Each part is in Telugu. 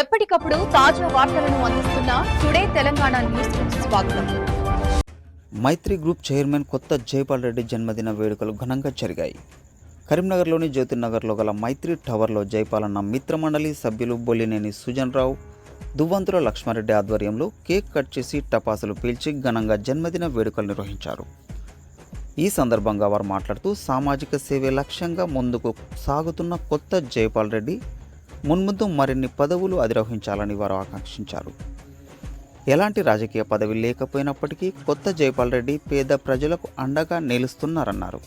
ఎప్పటికప్పుడు తాజా వార్తలను అందిస్తున్న టుడే తెలంగాణ న్యూస్ స్వాగతం. మైత్రి గ్రూప్ చైర్మన్ కొత్త జైపాల్ రెడ్డి జన్మదిన వేడుకలు ఘనంగా జరిగాయి. కరీంనగర్లోని జ్యోతినగర్లో గల మైత్రి టవర్లో జైపాలన్న మిత్రమండలి సభ్యులు బొల్లినేని సుజన్ రావు దువ్వంతుల లక్ష్మారెడ్డి ఆధ్వర్యంలో కేక్ కట్ చేసి టపాసులు పీల్చి ఘనంగా జన్మదిన వేడుకలు నిర్వహించారు. ఈ సందర్భంగా వారు మాట్లాడుతూ సామాజిక సేవే లక్ష్యంగా ముందుకు సాగుతున్న కొత్త జైపాల్ రెడ్డి మున్ముందు మరిన్ని పదవులు అధిరోహించాలని వారు ఆకాంక్షించారు. ఎలాంటి రాజకీయ పదవి లేకపోయినప్పటికీ కొత్త జైపాల్ రెడ్డి పేద ప్రజలకు అండగా నిలుస్తున్నారన్నారు.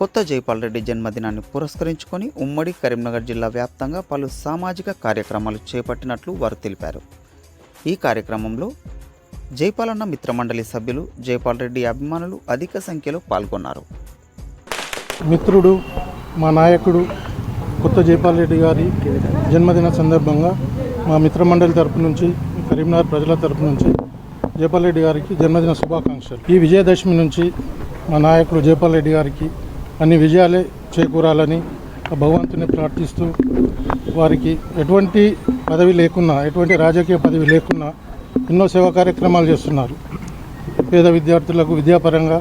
కొత్త జైపాల్ రెడ్డి జన్మదినాన్ని పురస్కరించుకొని ఉమ్మడి కరీంనగర్ జిల్లా వ్యాప్తంగా పలు సామాజిక కార్యక్రమాలు చేపట్టినట్లు వారు తెలిపారు. ఈ కార్యక్రమంలో జైపాలన్న మిత్రమండలి సభ్యులు జైపాల్ రెడ్డి అభిమానులు అధిక సంఖ్యలో పాల్గొన్నారు. మిత్రుడు మా నాయకుడు కొత్త జైపాల్ రెడ్డి గారి జన్మదిన సందర్భంగా మా మిత్రమండలి తరపు నుంచి కరీంనగర్ ప్రజల తరపు నుంచి జైపాల్ రెడ్డి గారికి జన్మదిన శుభాకాంక్షలు. ఈ విజయదశమి నుంచి మా నాయకుడు జైపాల్ రెడ్డి గారికి అన్ని విజయాలే చేకూరాలని ఆ భగవంతుని ప్రార్థిస్తూ వారికి ఎటువంటి పదవి లేకున్నా ఎటువంటి రాజకీయ పదవి లేకున్నా ఎన్నో సేవా కార్యక్రమాలు చేస్తున్నారు. పేద విద్యార్థులకు విద్యాపరంగా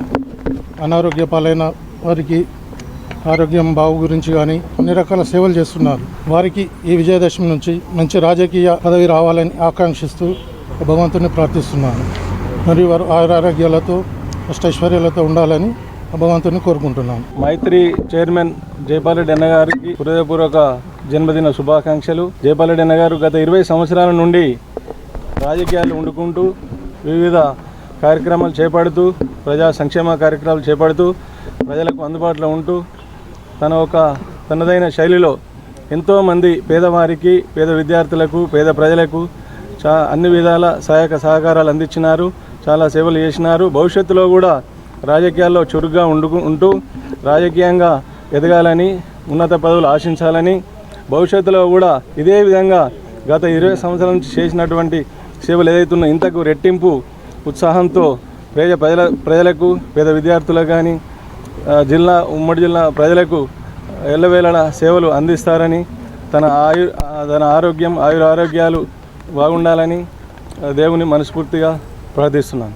అనారోగ్య పాలైన వారికి ఆరోగ్యం బావు గురించి కానీ అన్ని రకాల సేవలు చేస్తున్నారు. వారికి ఈ విజయదశమి నుంచి మంచి రాజకీయ పదవి రావాలని ఆకాంక్షిస్తూ భగవంతుని ప్రార్థిస్తున్నాను. మరియు వారు ఆరోగ్యాలతో అష్టైశ్వర్యాలతో ఉండాలని భగవంతుని కోరుకుంటున్నాను. మైత్రి చైర్మన్ జయపాలరెడ్డి అన్న గారికి హృదయపూర్వక జన్మదిన శుభాకాంక్షలు. జయపాలరెడ్డి అన్న గారు గత ఇరవై సంవత్సరాల నుండి రాజకీయాలు వండుకుంటూ వివిధ కార్యక్రమాలు చేపడుతూ ప్రజా సంక్షేమ కార్యక్రమాలు చేపడుతూ ప్రజలకు అందుబాటులో ఉంటూ తన ఒక తనదైన శైలిలో ఎంతోమంది పేదవారికి పేద విద్యార్థులకు పేద ప్రజలకు చా అన్ని విధాల సహాయక సహకారాలు అందించినారు చాలా సేవలు చేసినారు. భవిష్యత్తులో కూడా రాజకీయాల్లో చురుగ్గా ఉండు ఉంటూ రాజకీయంగా ఎదగాలని ఉన్నత పదవులు ఆశించాలని భవిష్యత్తులో కూడా ఇదే విధంగా గత ఇరవై సంవత్సరాల నుంచి చేసినటువంటి సేవలు ఏదైతున్నా ఇంతకు రెట్టింపు ఉత్సాహంతో పేద ప్రజల ప్రజలకు పేద విద్యార్థులకు కానీ జిల్లా ఉమ్మడి జిల్లా ప్రజలకు ఎల్లవేళలా సేవలు అందిస్తారని తన ఆయు తన ఆరోగ్యం ఆయుర ఆరోగ్యాలు బాగుండాలని ఆ, దేవుని మనస్ఫూర్తిగా ప్రార్థిస్తున్నాను.